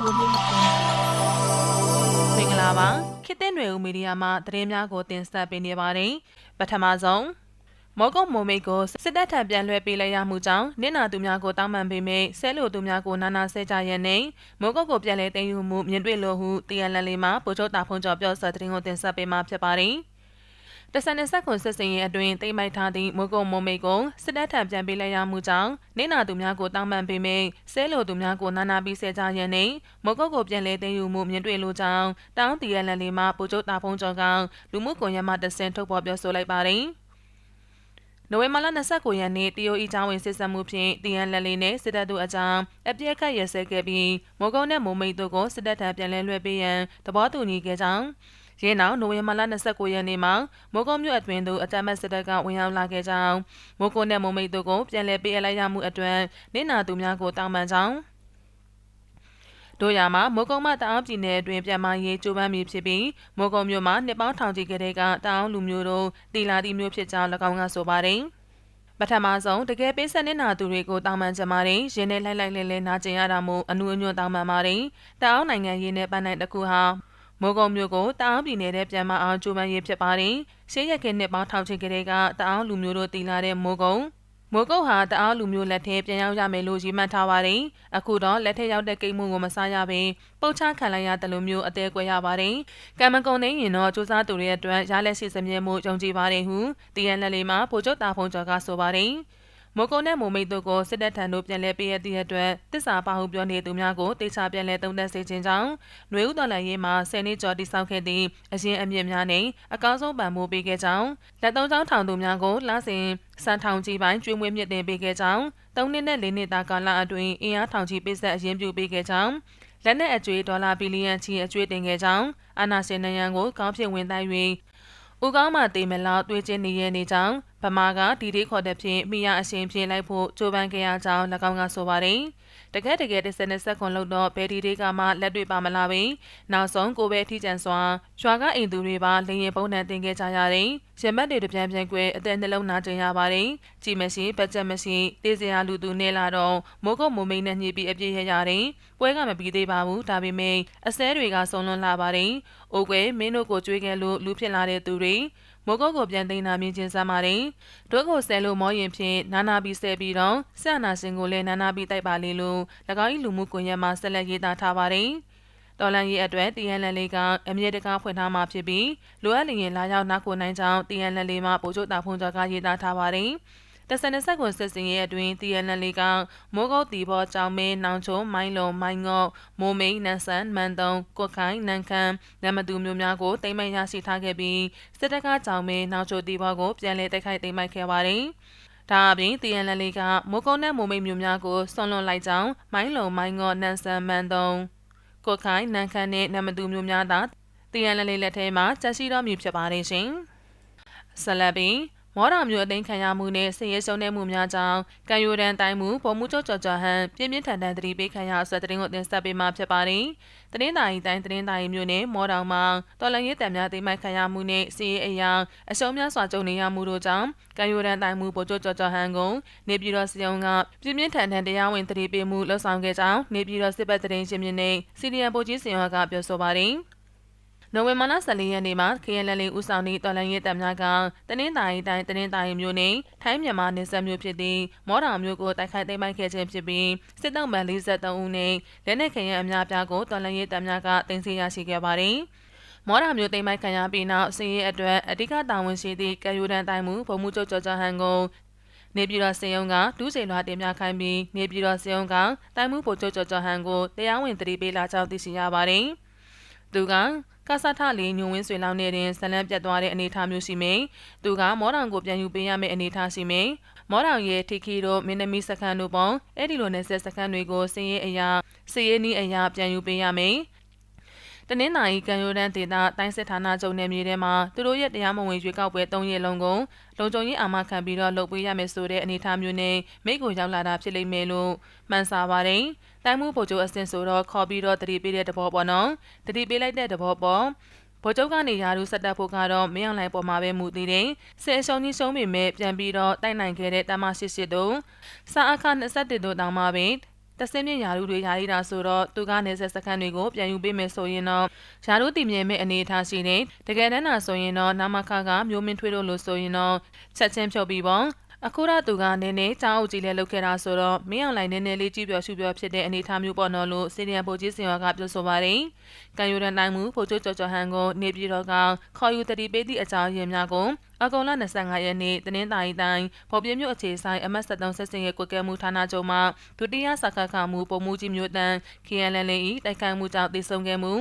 ကိုလေးကိုမင်္ဂလာပါခေတ်သစ်ຫນွေဦးမီဒီယာမှသတင်းများကိုတင်ဆက်ပေးနေပါတယ်ပထမဆုံးမောကုတ်မိုမိတ်ကိုစစ်တပ်ထံပြန်လွှဲပေးလိုက်ရမှုကြောင့်နင့်နာသူများကိုတောင်းပန်ပေးမိဆဲလိုသူများကိုနာနာဆဲကြရနေမောကုတ်ကိုပြန်လဲသိမ်းယူမှုမြင်တွေ့လို့ဟုတရားလန်လေးမှာပို့ချုပ်တာဖုန်ကျော်ပြောဆက်သတင်းကိုတင်ဆက်ပေးမှာဖြစ်ပါတယ် တဆန်နဆက်ခွန်ဆက်စင်ရဲ့အတွင်တိမ့်မိုက်ထားသည့်မိုးကုံမုံမိတ်ကိုစစ်တပ်ထံပြန်ပေးလိုက်ရမှုကြောင့်နေနာသူများကိုတောင်းပန်ပေးမိဆဲလိုသူများကိုနာနာပြီးဆဲကြရန်နှင့်မိုးကုတ်ကိုပြန်လဲသိမ်းယူမှုမြင်တွေ့လိုကြောင်းတောင်းတီရလန်လေးမှာပို့ချုပ်တာဖုံးကျော်ကလူမှုကွန်ရက်မှာတဆင်ထုတ်ဖော်ပြောဆိုလိုက်ပါတယ်နိုဝင်ဘာလ29ရက်နေ့တရုတ်ဤချောင်းဝင်စစ်ဆက်မှုဖြင့်တီယန်လက်လေးနဲ့စစ်တပ်တို့အကြောင်းအပြည့်အခတ်ရစဲခဲ့ပြီးမိုးကုံနဲ့မိုးမိတ်တို့ကိုစစ်တပ်ထံပြန်လဲလွှဲပေးရန်သဘောတူညီခဲ့ကြောင်း ရင်းနောက်နိုဝင်ဘာလ29ရက်နေ့မှာမိုးကုံမြို့အတွင်းသို့အကြမ်းဖက်စစ်တပ်ကဝင်ရောက်လာခဲ့ကြောင်းမိုးကုံနဲ့မိုးမိတ်တို့ကိုပြန်လည်ပေးအပ်လိုက်ရမှုအတွက်နေနာသူများကိုတောင်းပန်ကြောင်းတို့ရမှာမိုးကုံမတအောင်ပြည်နယ်အတွင်းပြန်မရေးကြိုးပမ်းမိဖြစ်ပြီးမိုးကုံမြို့မှာနှစ်ပေါင်းထောင်ချီကလေးကတအောင်လူမျိုးတို့တီလာတီမျိုးဖြစ်ကြောင်း၎င်းကဆိုပါတယ်ပထမဆုံးတကယ်ပေးဆက်နေနာသူတွေကိုတောင်းပန်ကြပါတယ်ရင်းနဲ့လိုက်လိုက်လဲလဲနာကျင်ရတာမို့အနုအညွတ်တောင်းပန်ပါတယ်တအောင်နိုင်ငံရေးနဲ့ပန်းနိုင်တစ်ခုဟာ မိုးကုံမျိုးကိုတအောင်ပြည်နယ်ထဲပြန်မအောင်ကြိုးပမ်းရေးဖြစ်ပါတယ်ရှေးရက်ခေတ်နှစ်ပေါင်းထောင်ချီကလေးကတအောင်လူမျိုးတို့တီလာတဲ့မိုးကုံမိုးကုတ်ဟာတအားလူမျိုးလက်ထဲပြန်ရောက်ရမယ်လို့ရည်မှန်းထားပါတယ်။အခုတော့လက်ထဲရောက်တဲ့ကိတ်မှုကိုမစားရဘဲပုတ်ချခံလိုက်ရတယ်လို့မျိုးအသေးကွဲရပါတယ်။ကံမကုံနေရင်တော့စူးစမ်းသူတွေအတွက်ရလက်ရှိစမြဲမှုယုံကြည်ပါတယ်ဟုတီယန်လက်လေးမှာဗိုလ်ချုပ်တာဖုံကျော်ကဆိုပါတယ်။ မိုးကုံနဲ့မိုမိတ်တို့ကိုစစ်တပ်ထံသို့ပြန်လည်ပေးရသည့်အတွက်တစ္ဆာပါဟုပြောနေသူများကိုတေချာပြန်လည်သုံးသပ်စေခြင်းကြောင့်ຫນွေဥတော်လန်ရေးမှာဆယ်နှစ်ကျော်တိစောက်ခဲ့သည့်အရင်အမြင့်များနဲ့အကောင်းဆုံးပံ့ပိုးပေးခဲ့ကြောင်းလက်သုံးချောင်းထောင်သူများကိုလစဉ်စံထောင်ကြီးပိုင်းကျွေးမွေးမြင့်တင်ပေးခဲ့ကြောင်း၃နှစ်နဲ့၄နှစ်တာကာလအတွင်းအင်အားထောင်ကြီးပိဆက်အရင်ပြုပေးခဲ့ကြောင်းလက်နက်အကျွေးဒေါ်လာဘီလီယံချီအကျွေးတင်ခဲ့ကြောင်းအာနာရှင်နယံကိုကောင်းဖြစ်ဝင်တိုင်း၍ဦးကောင်းမှတေမလောက်တွေးချင်းနေရနေကြောင်း ဗမာကဒီဒီခေါ်တဲ့ဖြင့်မိရအရှင်ဖြင့်လိုက်ဖို့ကြိုးပမ်းခဲ့ရကြောင်း၎င်းကဆိုပါတယ်။တကယ်တကယ်တစ်စနစ်ဆက်ခွန်လို့တော့ဘယ်ဒီဒီကမှလက်တွေ့ပါမလာပဲ။နောက်ဆုံးကိုပဲထိကျန်စွာရွာကအိမ်သူတွေပါလင်းရင်ပုံနှံတင်ခဲ့ကြရတယ်။ရမတ်တွေတပြန်ပြန်ကွဲအသက်နှလုံးနာကျင်ရပါတယ်။ကြည်မရှိဘက်ချက်မရှိတေးစရာလူသူနေလာတော့မိုးကုတ်မိုးမိန်နဲ့ညှိပြီးအပြည့်ရရတယ်။ပွဲကမပြီးသေးပါဘူး။ဒါပေမဲ့အစဲတွေကဆုံးလွန်လာပါတယ်။အိုကွယ်မင်းတို့ကိုကြွေးခဲ့လို့လူဖြစ်လာတဲ့သူတွေမိုးကုတ်ကိုပြန်သိမ်းတာမြင်ချင်းစမ်းပါတယ်။ဒုတ်ကိုဆဲလို့မောရင်ဖြင့်နာနာပြီးဆဲပြီးတော့ဆန္နာရှင်ကိုလည်းနာနာပြီးတိုက်ပါလေလို့၎င်း၏လူမှုကွန်ရက်မှာဆက်လက်ရေးသားထားပါတယ်။တော်လန်ရေးအတွက်တီယန်လန်လေးကအမြဲတကားဖွင့်ထားမှာဖြစ်ပြီးလိုအပ်လျင်လာရောက်နားခိုနိုင်ကြောင်းတီယန်လန်လေးမှာပို့ချုပ်တာဖုန်ကျော်ကရေးသားထားပါတယ်။ တဆန်ဆက်ကွန်စစ်စင်ရဲ့အတွင်းတီယန်လန်လေးကမိုးကုတ်တီဘောကြောင်မင်းနောင်ချုံမိုင်းလုံးမိုင်းငေါ့မိုးမိန်နန်ဆန်မန်တုံကွတ်ခိုင်နန်ခမ်းနမတူမျိုးများကိုတိမ့်မိုင်ရရှိထားခဲ့ပြီးစစ်တပ်ကကြောင်မင်းနောင်ချိုတီဘောကိုပြန်လည်တိုက်ခိုက်သိမ်းပိုက်ခဲ့ပါတယ်။ဒါအပြင်တီယန်လန်လေးကမိုးကုန်းနဲ့မိုးမိတ်မျိုးများကိုဆွန်လွန်လိုက်ကြောင်းမိုင်းလုံးမိုင်းငေါ့နန်ဆန်မန်တုံကွတ်ခိုင်နန်ခမ်းနဲ့နမတူမျိုးများသာတီယန်လန်လေးလက်ထဲမှာချက်ရှိတော်မူဖြစ်ပါတယ်ရှင်။ဆလဘီ မော်တော်မျိုးအသိခံရမှုနဲ့ဆင်းရဲရှုံးတဲ့မှုများကြောင့်ကံယူရန်တိုင်းမှုပုံမှုချုပ်ကြော်ကြော်ဟန်ပြင်းပြင်းထန်ထန်တတိပေးခံရဆက်တဲ့ကိုတင်ဆက်ပေးမှာဖြစ်ပါတယ်။တရင်တိုင်းတိုင်းတရင်တိုင်းမျိုးနဲ့မော်တော်မှာတော်လန်ရေးတံများသိမ်းမိုက်ခံရမှုနဲ့စီးရဲအရာအရှုံးများစွာကြုံနေရမှုတို့ကြောင့်ကံယူရန်တိုင်းမှုပုံချုပ်ကြော်ကြော်ဟန်ကိုနေပြည်တော်စီယုံကပြင်းပြင်းထန်ထန်တရားဝင်တတိပေးမှုလှုပ်ဆောင်ခဲ့ကြောင်းနေပြည်တော်စစ်ပတ်တရင်ရှင်မြင်းနဲ့စီရီယံပိုကြီးစီယံကပြောဆိုပါတယ်။ နိုဝင်ဘာလ14ရက်နေ့မှာ KNL ဦးဆောင်သည့်တော်လှန်ရေးတပ်များကတနင်္သာရီတိုင်းတနင်္သာရီမြို့နှင့်ထိုင်းမြန်မာနယ်စပ်မြို့ဖြစ်သည့်မော်တောင်မြို့ကိုတိုက်ခိုက်သိမ်းပိုက်ခဲ့ခြင်းဖြစ်ပြီးစစ်တပ်မှန်43ဦးနှင့်လက်နက်ခဲယမ်းအများပြားကိုတော်လှန်ရေးတပ်များကတင်စီရရှိခဲ့ပါသည်မော်ရာမျိုးသိမ်းပိုက်ခံရပြီးနောက်စီးရဲအတွက်အဓိကတာဝန်ရှိသည့်ကယူဒန်တိုင်းမှုဗိုလ်မှူးချုပ်ကျော်ကျော်ဟန်ကိုနေပြည်တော်စေယုံကဒူးစေလွှာတင်ပြခိုင်းပြီးနေပြည်တော်စေယုံကတိုင်းမှုဗိုလ်ချုပ်ကျော်ကျော်ဟန်ကိုတရားဝင်တတိပေးလာကြောင်းသိရှိရပါတယ်။သူက ကဆထလေးညုံဝင်းဆွေလောင်းနေတင်ဇလန်းပြတ်သွားတဲ့အနေအထားမျိုးရှိမိ။သူကမောတောင်ကိုပြန်ယူပေးရမယ့်အနေအထားရှိမိ။မောတောင်ရဲ့ထိခီတို့မင်းသမီးစခန်းတို့ပုံအဲ့ဒီလိုနဲ့ဆက်စခန်းတွေကိုစည်ရဲအရာစည်ရဲနီးအရာပြန်ယူပေးရမယ်။ တနင်္သာရီကံရိုးတန်းဒေသတိုင်းစစ်ဌာနချုပ်နယ်မြေထဲမှာသူတို့ရဲ့တရားမဝင်ရွေးကောက်ပွဲ၃ရက်လုံးကိုလုံခြုံရေးအာမခံပြီးတော့လုပ်ပေးရမယ်ဆိုတဲ့အနေအထားမျိုးနဲ့မိကိုရောက်လာတာဖြစ်လိမ့်မယ်လို့မှန်စာပါတယ်။တိုင်းမှုဗိုလ်ချုပ်အဆင့်ဆိုတော့ခေါ်ပြီးတော့တတိပေးတဲ့တဘောပေါ့နော်တတိပေးလိုက်တဲ့တဘောပေါ့ဗိုလ်ချုပ်ကနေရာထူးဆက်တက်ဖို့ကတော့မင်းအောင်လှိုင်ပေါ်မှာပဲမူတည်တယ်။ဆယ်ရှုံးကြီးရှုံးပေမဲ့ပြန်ပြီးတော့တိုက်နိုင်ခဲ့တဲ့တမရှစ်ရှစ်တို့စာအခါ21တို့တောင်မှပဲက တဆင်းမြင့်ယာရုတွေယာရီတာဆိုတော့သူကနေဆက်စခန်းတွေကိုပြန်ယူပေးမယ်ဆိုရင်တော့ယာရုတည်မြဲမဲ့အနေအထားရှိနေတကယ်တမ်းတာဆိုရင်တော့နာမခကမျိုးမင်းထွေးတို့လို့ဆိုရင်တော့ချက်ချင်းဖြုတ်ပြီးပေါ့အခုတော့သူကနည်းနည်းကြောင်းအုပ်ကြီးလဲလုပ်ခဲ့တာဆိုတော့မင်းအောင်လိုင်းနည်းနည်းလေးကြည့်ပြောရှုပြောဖြစ်တဲ့အနေအထားမျိုးပေါ့နော်လို့စီနီယာပိုကြီးစင်ရွာကပြောဆိုပါတယ်။ကံယူရန်တိုင်းမှုဖိုချိုကျော်ကျော်ဟန်ကိုနေပြည်တော်ကခေါ်ယူတတိပေးသည့်အကြောင်းရင်းများကို အကုံလ25ရက်နေ့တနင်္သာရီတိုင်းပေါ်ပြင်းမြို့အခြေဆိုင်အမတ်73 ဆက်စင်ရဲ့ကွက်ကဲမှုဌာနချုပ်မှဒုတိယစခခမှုပုံမှုကြီးမျိုးတန်း KNL ၏တိုက်ခိုက်မှုကြောင့်တည်ဆုံခဲ့မှု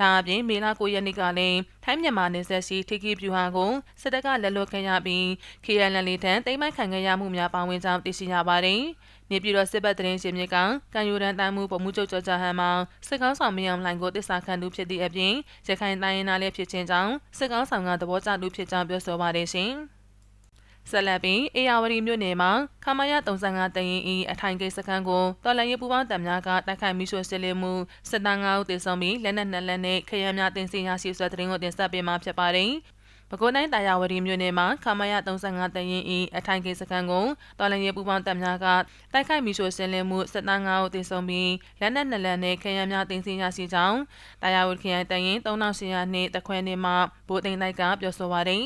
ဒါအပြင်မေလ9ရက်နေ့ကလည်းထိုင်းမြန်မာနယ်စပ်ရှိထိခိပြူဟာကိုစစ်တပ်ကလက်လွတ်ခဲ့ရပြီး KNL ထံတိမ့်မိုက်ခံခဲ့ရမှုများပါဝင်ကြောင်းသိရှိရပါတယ် နေပြည်တော်စစ်ဘက်တရင်ရှင်မြစ်ကကံယူရန်တိုင်းမှုပုံမှုချုပ်ကျော်ကြဟန်မှာစစ်ကောင်းဆောင်မယံလိုင်ကိုတစ္ဆာခံသူဖြစ်သည့်အပြင်ရခိုင်တိုင်းရင်းသားလည်းဖြစ်ခြင်းကြောင့်စစ်ကောင်းဆောင်ကသဘောကျသူဖြစ်ကြောင်းပြောဆိုပါတယ်ရှင်။ဆက်လက်ပြီးအေယာဝတီမြို့နယ်မှာခမရ35တရင်ဤအထိုင်ကိစ္စခန်းကိုတော်လန်ရေးပူပေါင်းတပ်များကတိုက်ခိုက်မိရှို့စစ်လေးမှုစစ်သား9ဦးသေဆုံးပြီးလက်နက်2လက်နဲ့ခရမ်းများတင်စီရရှိဆွဲတဲ့ရင်ကိုတင်ဆက်ပေးမှာဖြစ်ပါတယ်။ ပဲခူးတိုင်းတာယာဝတီမြို့နယ်မှာခမရ35တရင်ဤအထိုင်ကိစခန်းကိုတော်လန်ရေးပူပေါင်းတပ်များကတိုက်ခိုက်မိရှို့ဆင်းလင်းမှုစစ်သား9ဦးသေဆုံးပြီးလက်နက်2လက်နဲ့ခရမ်းများတင်စီရရှိကြောင်းတာယာဝတီခရိုင်တရင်3800နှစ်တခွဲနှစ်မှာဗိုလ်သိန်းတိုက်ကပြောဆိုပါတယ်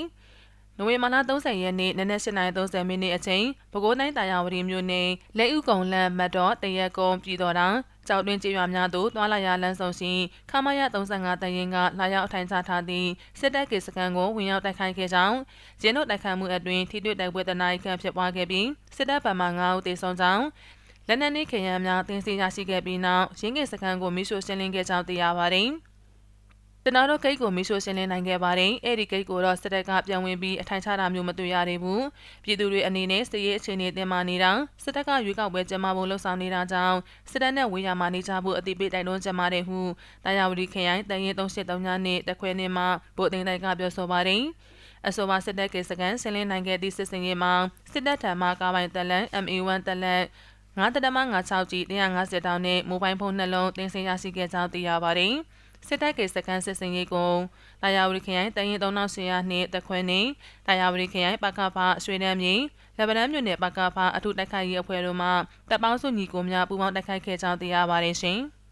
နိုဝင်ဘာလ30ရက်နေ့နနက်8:30မိနစ်အချိန်ပဲခူးတိုင်းတာယာဝတီမြို့နယ်လက်ဥကုံလမ်းမတ်တော်တရက်ကုန်းပြည်တော်တောင် ကြောက်တွင်းကျေးရွာများသို့သွာလာရလမ်းဆောင်ရှိခမရ35တရင်ကလာရောက်အထိုင်ချထားသည့်စစ်တပ်ကေစကန်ကိုဝင်ရောက်တိုက်ခိုက်ခဲ့ကြောင်းရင်းတို့တိုက်ခိုက်မှုအတွင်းထိတွေ့တိုက်ပွဲတနာရီခန့်ဖြစ်ပွားခဲ့ပြီးစစ်တပ်ဗမာ9ဦးသေဆုံးကြောင်းလက်နက်နှင့်ခရမ်းများတင်စီရရှိခဲ့ပြီးနောက်ရင်းကေစကန်ကိုမိရှို့ရှင်းလင်းခဲ့ကြောင်းသိရပါတယ်။ ကျွန်တော်တို့ဂိတ်ကိုမီးရှို့ရှင်းလင်းနိုင်ခဲ့ပါတယ်။အဲ့ဒီဂိတ်ကိုတော့စစ်တပ်ကပြန်ဝင်ပြီးအထိုင်ချတာမျိုးမတွေ့ရသေးဘူး။ပြည်သူတွေအနေနဲ့စစ်ရေးအခြေအနေတင်မာနေတာစစ်တပ်ကရွေးကောက်ပွဲကျင်းပဖို့လှုံ့ဆော်နေတာကြောင့်စစ်တပ်နဲ့ဝေးရမှာနေကြဖို့အတိပေးတိုက်တွန်းကြမှာတဲ့ဟုတာယာဝတီခရိုင်တန်ရင်383ညနဲ့တခွဲနေမှာဗိုလ်သိန်းတိုက်ကပြောဆိုပါတယ်။အဆိုပါစစ်တပ်ကေစကန်ဆင်းလင်းနိုင်ခဲ့သည့်စစ်စင်ရေးမှာစစ်တပ်ထံမှကားပိုင်တလန် MA1 တလန်9တမ96ကြီး150တောင်းနဲ့မိုဘိုင်းဖုန်းနှလုံးတင်ဆက်ရရှိခဲ့ကြောင်းသိရပါတယ်။ စစ်တပ်ကေစကန်စစ်စင်ရေးကိုတာယာဝတီခရိုင်တရင်3800နှင့်တခွန်းနှင့်တာယာဝတီခရိုင်ပကဖရွှေနန်းမြေလက်ဗနန်းမြို့နယ်ပကဖအထုတိုက်ခိုက်ရေးအဖွဲ့တို့မှတပ်ပေါင်းစုညီကိုများပူးပေါင်းတိုက်ခိုက်ခဲ့ကြောင်းသိရပါတယ်ရှင်။